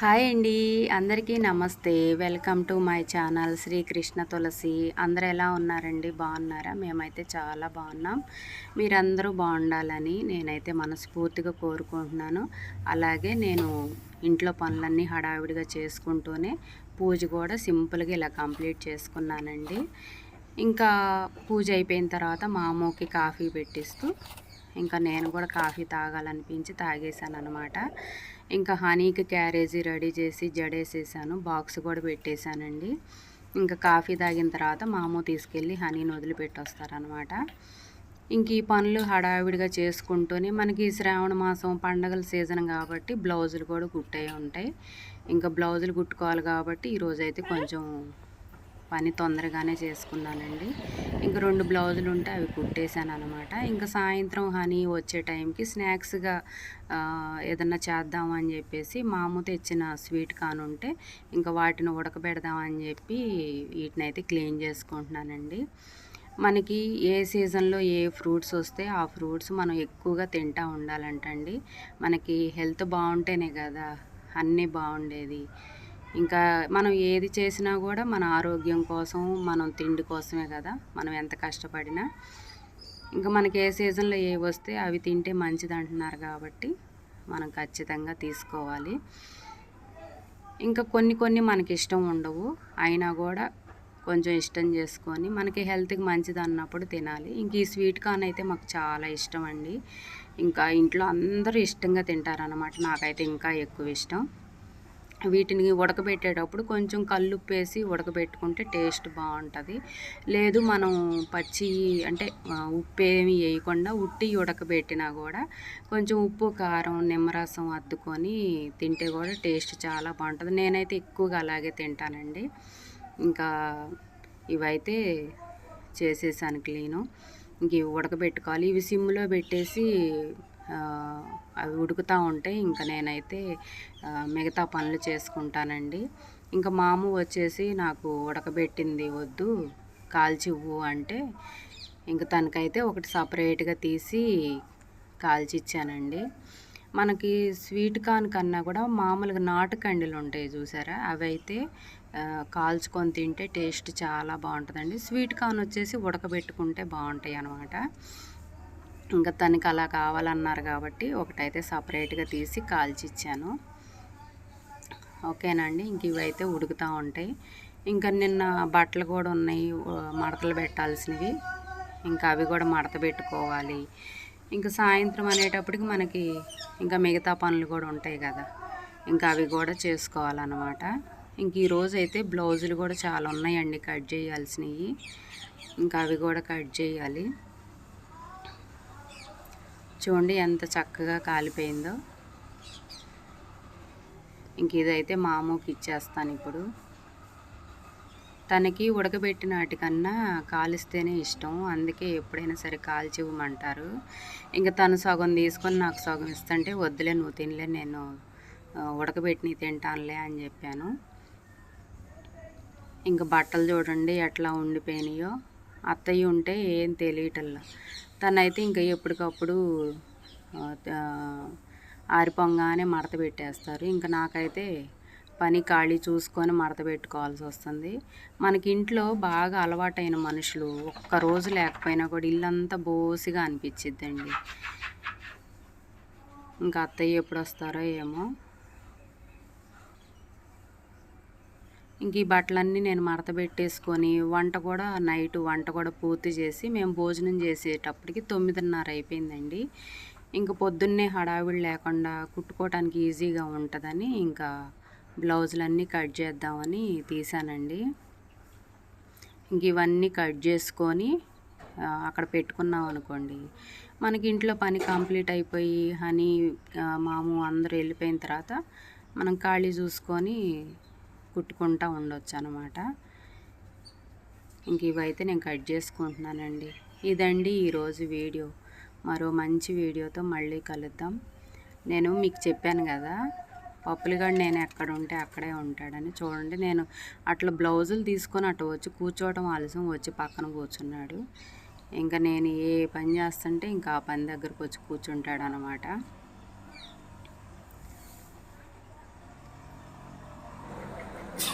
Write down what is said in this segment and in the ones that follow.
Hi అండి. అందరికీ నమస్తే. Welcome to my channel Srikrishna Tulasi. అందరు ఎలా ఉన్నారండి? బాగున్నారా? మేమైతే చాలా బాగున్నాం. మీరందరూ బాగుండాలని నేనైతే మనస్ఫూర్తిగా కోరుకుంటున్నాను. అలాగే నేను ఇంట్లో పనులన్నీ హడావిడిగా చేసుకుంటూనే పూజ కూడా సింపుల్గా ఇలా కంప్లీట్ చేసుకున్నానండి. ఇంకా పూజ అయిపోయిన తర్వాత మా అమ్మకి కాఫీ పెట్టిస్తూ ఇంకా నేను కూడా కాఫీ తాగాలనిపించి తాగేశాను అనమాట ఇంకా హనీకి క్యారేజీ రెడీ చేసి జడేసేసాను బాక్స్ కూడా పెట్టేశానండి. ఇంకా కాఫీ తాగిన తర్వాత మామూ తీసుకెళ్ళి హనీని వదిలిపెట్టి వస్తారనమాట ఇంక ఈ పనులు హడావిడిగా చేసుకుంటూనే మనకి శ్రావణ మాసం పండగల సీజన్ కాబట్టి బ్లౌజులు కూడా కుట్టే ఉంటాయి. ఇంకా బ్లౌజులు కుట్టుకోవాలి కాబట్టి ఈరోజైతే కొంచెం పని తొందరగానే చేసుకున్నానండి. ఇంకా రెండు బ్లౌజులు ఉంటే అవి కుట్టేశాను అనమాట ఇంకా సాయంత్రం హనీ వచ్చే టైంకి స్నాక్స్గా ఏదన్నా చేద్దామని చెప్పేసి మాము తెచ్చిన స్వీట్ కానుంటే ఇంకా వాటిని ఉడకబెడదామని చెప్పి వీటిని అయితే క్లీన్ చేసుకుంటున్నానండి. మనకి ఏ సీజన్లో ఏ ఫ్రూట్స్ వస్తే ఆ ఫ్రూట్స్ మనం ఎక్కువగా తింటూ ఉండాలంటండి. మనకి హెల్త్ బాగుంటేనే కదా అన్నీ బాగుండేది. ఇంకా మనం ఏది చేసినా కూడా మన ఆరోగ్యం కోసం మనం తిండి కోసమే కదా మనం ఎంత కష్టపడినా. ఇంకా మనకి ఏ సీజన్లో ఏ వస్తే అవి తింటే మంచిది అంటున్నారు కాబట్టి మనం ఖచ్చితంగా తీసుకోవాలి. ఇంకా కొన్ని కొన్ని మనకి ఇష్టం ఉండవు. అయినా కూడా కొంచెం ఇష్టం చేసుకొని మనకి హెల్త్కి మంచిది అన్నప్పుడు తినాలి. ఇంక ఈ స్వీట్ కార్న్ అయితే మాకు చాలా ఇష్టం అండి. ఇంకా ఇంట్లో అందరూ ఇష్టంగా తింటారనమాట నాకైతే ఇంకా ఎక్కువ ఇష్టం. వీటిని ఉడకబెట్టేటప్పుడు కొంచెం కల్లుప్పు వేసి ఉడకబెట్టుకుంటే టేస్ట్ బాగుంటుంది. లేదు మనం పచ్చి అంటే ఉప్పు ఏమి వేయకుండా ఉట్టి ఉడకబెట్టినా కూడా కొంచెం ఉప్పు కారం నిమ్మరసం అద్దుకొని తింటే కూడా టేస్ట్ చాలా బాగుంటుంది. నేనైతే ఎక్కువగా అలాగే తింటానండి. ఇంకా ఇవైతే చేసేసాను క్లీను. ఇంక ఇవి ఉడకబెట్టుకోవాలి. ఇవి సిమ్లో పెట్టేసి అవి ఉడుకుతూ ఉంటే ఇంకా నేనైతే మిగతా పనులు చేసుకుంటానండి. ఇంకా మాము వచ్చేసి నాకు ఉడకబెట్టింది వద్దు కాల్చివ్వు అంటే ఇంకా తనకైతే ఒకటి సపరేట్గా తీసి కాల్చిచ్చానండి. మనకి స్వీట్ కార్న్ కన్నా కూడా మామూలుగా నాటు కండీలు ఉంటాయి చూసారా? అవి అయితే కాల్చుకొని తింటే టేస్ట్ చాలా బాగుంటుందండి. స్వీట్ కార్న్ వచ్చేసి ఉడకబెట్టుకుంటే బాగుంటాయి అన్నమాట ఇంకా తనకి అలా కావాలన్నారు కాబట్టి ఒకటైతే సపరేట్గా తీసి కాల్చి ఇచ్చాను ఓకేనండి ఇంక ఇవైతే ఉడుకుతూ ఉంటాయి. ఇంకా నిన్న బట్టలు కూడా ఉన్నాయి మడతలు పెట్టాల్సినవి. ఇంకా అవి కూడా మడత పెట్టుకోవాలి. ఇంకా సాయంత్రం అనేటప్పటికి మనకి ఇంకా మిగతా పనులు కూడా ఉంటాయి కదా. ఇంకా అవి కూడా చేసుకోవాలన్నమాట. ఇంక ఈరోజు అయితే బ్లౌజులు కూడా చాలా ఉన్నాయండి కట్ చేయాల్సినవి. ఇంకా అవి కూడా కట్ చేయాలి. చూడండి ఎంత చక్కగా కాలిపోయిందో. ఇంక ఇదైతే మామూకి ఇచ్చేస్తాను ఇప్పుడు. తనకి ఉడకబెట్టిన వాటికన్నా కాలిస్తేనే ఇష్టం. అందుకే ఎప్పుడైనా సరే కాల్చి ఇవ్వమంటారు. ఇంకా తను సగం తీసుకొని నాకు సగం ఇస్తుంటే వద్దులే నువ్వు తినలే నేను ఉడకబెట్టిన తింటానులే అని చెప్పాను. ఇంకా బట్టలు చూడండి ఎట్లా ఉండిపోయినాయో. అత్తయ్య ఉంటే ఏం తెలియటల్లా. తనైతే ఇంకా ఎప్పటికప్పుడు ఆరిపోగానే మడత పెట్టేస్తారు. ఇంకా నాకైతే పని ఖాళీ చూసుకొని మడత పెట్టుకోవాల్సి వస్తుంది. మనకి ఇంట్లో బాగా అలవాటైన మనుషులు ఒక్క రోజు లేకపోయినా కూడా ఇల్లంతా బోసిగా అనిపించిద్దండి ఇంకా అత్తయ్య ఎప్పుడు వస్తారో ఏమో. ఇంక ఈ బట్టలన్నీ నేను మడత పెట్టేసుకొని వంట కూడా నైట్ వంట కూడా పూర్తి చేసి మేము భోజనం చేసేటప్పటికి తొమ్మిదిన్నర అయిపోయిందండి. ఇంక పొద్దున్నే హడావిడి లేకుండా కుట్టుకోవడానికి ఈజీగా ఉంటుందని ఇంకా బ్లౌజులన్నీ కట్ చేద్దామని తీసానండి. ఇంక ఇవన్నీ కట్ చేసుకొని అక్కడ పెట్టుకున్నాం అనుకోండి. మనకి ఇంట్లో పని కంప్లీట్ అయిపోయి హనీ మాము అందరూ వెళ్ళిపోయిన తర్వాత మనం ఖాళీ చూసుకొని కుట్టుకుంటూ ఉండొచ్చు అనమాట ఇంక ఇవైతే నేను కట్ చేసుకుంటున్నానండి. ఇదండి ఈరోజు వీడియో. మరో మంచి వీడియోతో మళ్ళీ కలుద్దాం. నేను మీకు చెప్పాను కదా పప్పులుగాడు నేను ఎక్కడ ఉంటే అక్కడే ఉంటాడని. చూడండి నేను అట్లా బ్లౌజులు తీసుకొని అటు వచ్చి కూర్చోవడం ఆలస్యం వచ్చి పక్కన కూర్చున్నాడు. ఇంకా నేను ఏ పని చేస్తుంటే ఇంకా ఆ పని దగ్గరకు వచ్చి కూర్చుంటాడు అనమాట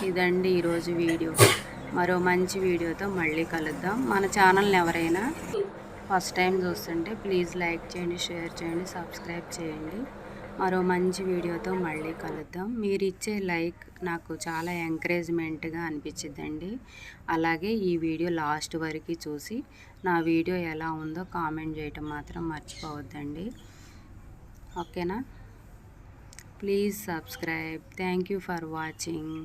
ఇదండి ఈరోజు వీడియో. మరో మంచి వీడియోతో మళ్ళీ కలుద్దాం. మన ఛానల్ని ఎవరైనా ఫస్ట్ టైం చూస్తుంటే ప్లీజ్ లైక్ చేయండి షేర్ చేయండి సబ్స్క్రైబ్ చేయండి. మరో మంచి వీడియోతో మళ్ళీ కలుద్దాం. మీరు ఇచ్చే లైక్ నాకు చాలా ఎంకరేజ్మెంట్గా అనిపించిందండి అలాగే ఈ వీడియో లాస్ట్ వరకు చూసి నా వీడియో ఎలా ఉందో కామెంట్ చేయటం మాత్రం మర్చిపోవద్దండి. ఓకేనా? Please subscribe. Thank you for watching.